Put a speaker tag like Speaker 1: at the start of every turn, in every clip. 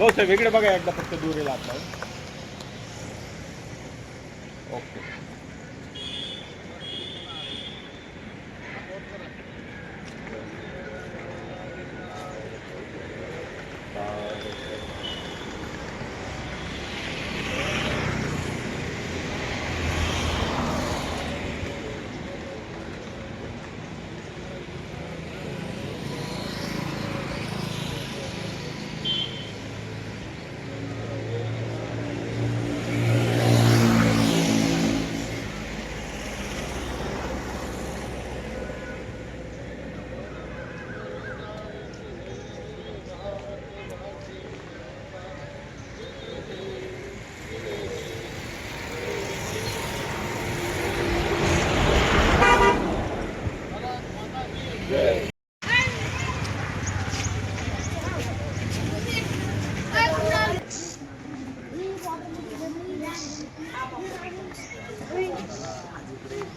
Speaker 1: असं वेगळं बघा एकदा फक्त दूर आपल्याला. ओके.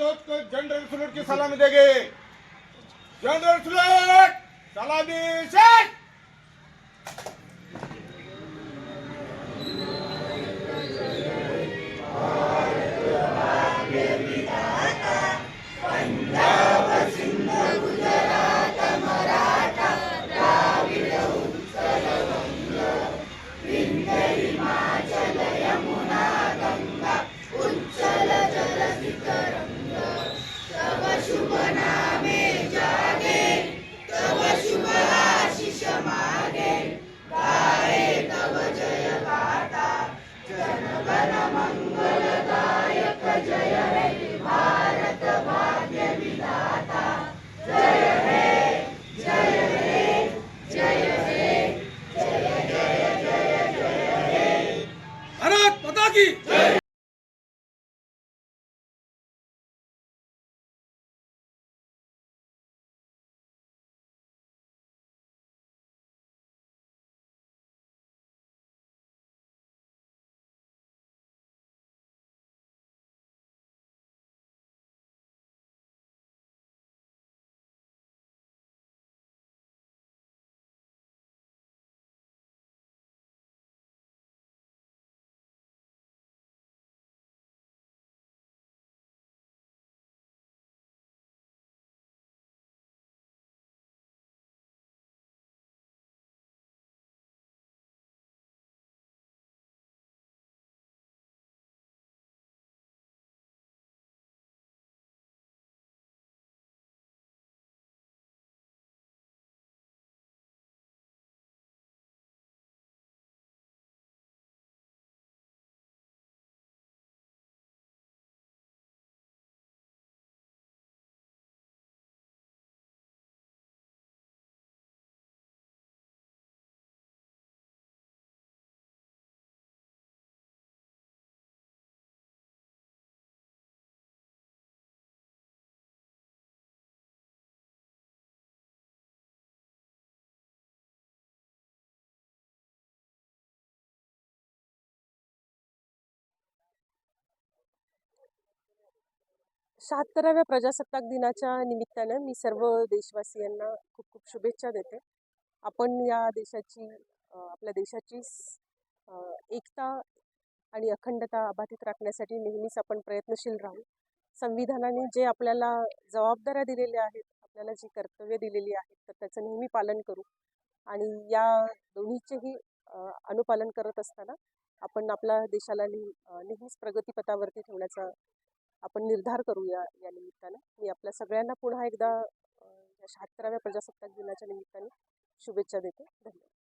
Speaker 1: राष्ट्रीय जनरल फ्लूट की सलामी देंगे। जनरल फ्लूट सलामी से
Speaker 2: शहात्तराव्या प्रजासत्ताक दिनाच्या निमित्तानं मी सर्व देशवासियांना खूप खूप शुभेच्छा देते. आपण या देशाची आपल्या देशाची एकता आणि अखंडता अबाधित राखण्यासाठी नेहमीच आपण प्रयत्नशील राहू. संविधानाने जे आपल्याला जबाबदाऱ्या दिलेल्या आहेत आपल्याला जी कर्तव्य दिलेली आहेत तर त्याचं नेहमी पालन करू. आणि या दोन्हीचेही अनुपालन करत असताना आपण आपल्या देशाला नेह- नेहमीच प्रगतीपथावरती ठेवण्याचा आपण निर्धार करूया या निमित्तानं. मी आपल्या सगळ्यांना पुन्हा एकदा या शहात्तराव्या प्रजासत्ताक दिनाच्या निमित्ताने शुभेच्छा देते. धन्यवाद.